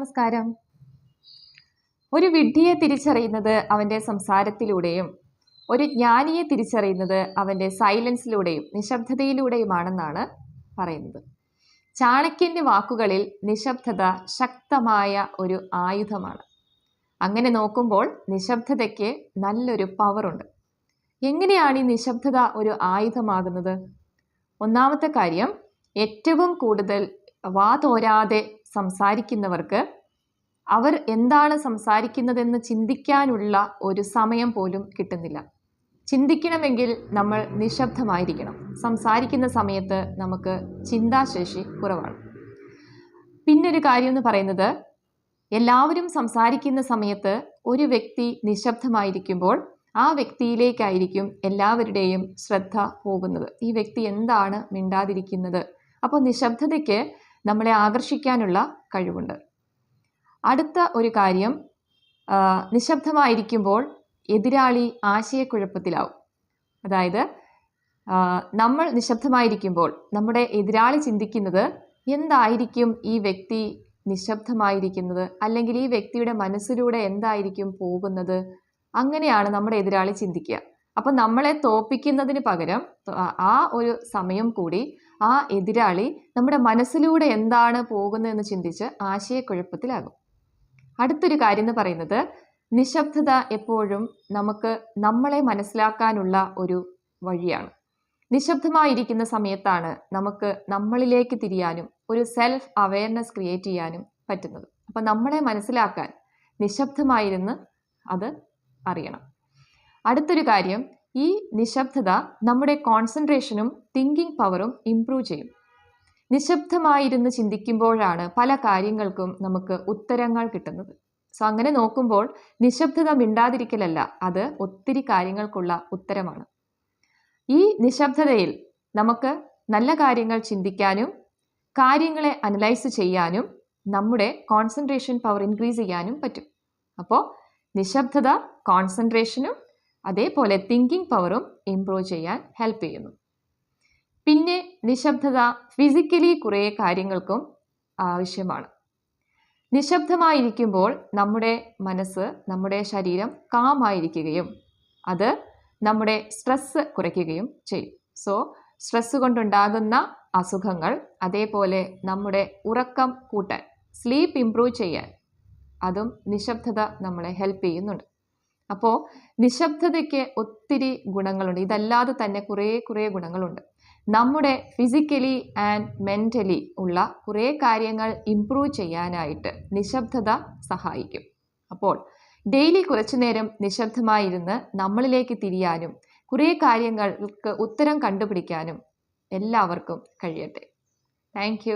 നമസ്കാരം. ഒരു വിഡ്ഢിയെ തിരിച്ചറിയുന്നത് അവന്റെ സംസാരത്തിലൂടെയും ഒരു ജ്ഞാനിയെ തിരിച്ചറിയുന്നത് അവന്റെ സൈലൻസിലൂടെയും നിശബ്ദതയിലൂടെയുമാണെന്നാണ് പറയുന്നത്. ചാണക്യന്റെ വാക്കുകളിൽ നിശബ്ദത ശക്തമായ ഒരു ആയുധമാണ്. അങ്ങനെ നോക്കുമ്പോൾ നിശബ്ദതയ്ക്ക് നല്ലൊരു പവറുണ്ട് എങ്ങനെയാണ് ഈ നിശബ്ദത ഒരു ആയുധമാകുന്നത്? ഒന്നാമത്തെ കാര്യം ഏറ്റവും കൂടുതൽ വാ തോരാതെ സംസാരിക്കുന്നവർക്ക് അവർ എന്താണ് സംസാരിക്കുന്നതെന്ന് ചിന്തിക്കാനുള്ള ഒരു സമയം പോലും കിട്ടുന്നില്ല. ചിന്തിക്കണമെങ്കിൽ നമ്മൾ നിശബ്ദമായിരിക്കണം. സംസാരിക്കുന്ന സമയത്ത് നമുക്ക് ചിന്താശേഷി കുറവാണ്. പിന്നൊരു കാര്യം എന്ന് പറയുന്നത് എല്ലാവരും സംസാരിക്കുന്ന സമയത്ത് ഒരു വ്യക്തി നിശബ്ദമായിരിക്കുമ്പോൾ ആ വ്യക്തിയിലേക്കായിരിക്കും എല്ലാവരുടെയും ശ്രദ്ധ പോകുന്നത്. ഈ വ്യക്തി എന്താണ് മിണ്ടാതിരിക്കുന്നത്? അപ്പോൾ നിശബ്ദതയ്ക്ക് നമ്മളെ ആകർഷിക്കാനുള്ള കഴിവുണ്ട്. അടുത്ത ഒരു കാര്യം നിശബ്ദമായിരിക്കുമ്പോൾ എതിരാളി ആശയക്കുഴപ്പത്തിലാവും. അതായത് നമ്മൾ നിശബ്ദമായിരിക്കുമ്പോൾ നമ്മുടെ എതിരാളി ചിന്തിക്കുന്നത് എന്തായിരിക്കും ഈ വ്യക്തി നിശബ്ദമായിരിക്കുന്നത്? അല്ലെങ്കിൽ ഈ വ്യക്തിയുടെ മനസ്സിലൂടെ എന്തായിരിക്കും പോകുന്നത്? അങ്ങനെയാണ് നമ്മുടെ എതിരാളി ചിന്തിക്കുക. അപ്പം നമ്മളെ തോപ്പിക്കുന്നതിന് പകരം ആ ഒരു സമയം കൂടി ആ എതിരാളി നമ്മുടെ മനസ്സിലൂടെ എന്താണ് പോകുന്നതെന്ന് ചിന്തിച്ച് ആശയക്കുഴപ്പത്തിലാകും. അടുത്തൊരു കാര്യം എന്ന് പറയുന്നത് നിശബ്ദത എപ്പോഴും നമുക്ക് നമ്മളെ മനസ്സിലാക്കാനുള്ള ഒരു വഴിയാണ്. നിശബ്ദമായിരിക്കുന്ന സമയത്താണ് നമുക്ക് നമ്മളിലേക്ക് തിരിയാനും ഒരു സെൽഫ് അവയർനെസ് ക്രിയേറ്റ് ചെയ്യാനും പറ്റുന്നത്. അപ്പം നമ്മളെ മനസ്സിലാക്കാൻ നിശബ്ദമായിരുന്ന് അത് അറിയണം. അടുത്തൊരു കാര്യം ഈ നിശബ്ദത നമ്മുടെ കോൺസെൻട്രേഷനും തിങ്കിങ് പവറും ഇംപ്രൂവ് ചെയ്യും. നിശബ്ദമായിരുന്ന് ചിന്തിക്കുമ്പോഴാണ് പല കാര്യങ്ങൾക്കും നമുക്ക് ഉത്തരങ്ങൾ കിട്ടുന്നത്. സോ അങ്ങനെ നോക്കുമ്പോൾ നിശബ്ദത മിണ്ടാതിരിക്കലല്ല അത് ഒത്തിരി കാര്യങ്ങൾക്കുള്ള ഉത്തരമാണ്. ഈ നിശബ്ദതയിൽ നമുക്ക് നല്ല കാര്യങ്ങൾ ചിന്തിക്കാനും കാര്യങ്ങളെ അനലൈസ് ചെയ്യാനും നമ്മുടെ കോൺസെൻട്രേഷൻ പവർ ഇൻക്രീസ് ചെയ്യാനും പറ്റും. അപ്പോൾ നിശബ്ദത കോൺസെൻട്രേഷനും അതേപോലെ തിങ്കിങ് പവറും ഇംപ്രൂവ് ചെയ്യാൻ ഹെൽപ്പ് ചെയ്യുന്നു. പിന്നെ നിശബ്ദത ഫിസിക്കലി കുറേ കാര്യങ്ങൾക്കും ആവശ്യമാണ്. നിശബ്ദമായിരിക്കുമ്പോൾ നമ്മുടെ മനസ്സ് നമ്മുടെ ശരീരം കാമായിരിക്കുകയും അത് നമ്മുടെ സ്ട്രെസ്സ് കുറയ്ക്കുകയും ചെയ്യും. സോ സ്ട്രെസ്സ് കൊണ്ടുണ്ടാകുന്ന അസുഖങ്ങൾ അതേപോലെ നമ്മുടെ ഉറക്കം കൂട്ടാൻ സ്ലീപ്പ് ഇംപ്രൂവ് ചെയ്യാൻ അതും നിശബ്ദത നമ്മളെ ഹെൽപ്പ് ചെയ്യുന്നുണ്ട്. അപ്പോൾ നിശബ്ദതയ്ക്ക് ഒത്തിരി ഗുണങ്ങളുണ്ട്. ഇതല്ലാതെ തന്നെ കുറേ കുറേ ഗുണങ്ങളുണ്ട്. നമ്മുടെ ഫിസിക്കലി ആൻഡ് മെന്റലി ഉള്ള കുറേ കാര്യങ്ങൾ ഇംപ്രൂവ് ചെയ്യാനായിട്ട് നിശബ്ദത സഹായിക്കും. അപ്പോൾ ഡെയിലി കുറച്ചു നേരം നിശബ്ദമായിരുന്ന് നമ്മളിലേക്ക് തിരിയാനും കുറേ കാര്യങ്ങൾക്ക് ഉത്തരം കണ്ടുപിടിക്കാനും എല്ലാവർക്കും കഴിയട്ടെ. താങ്ക്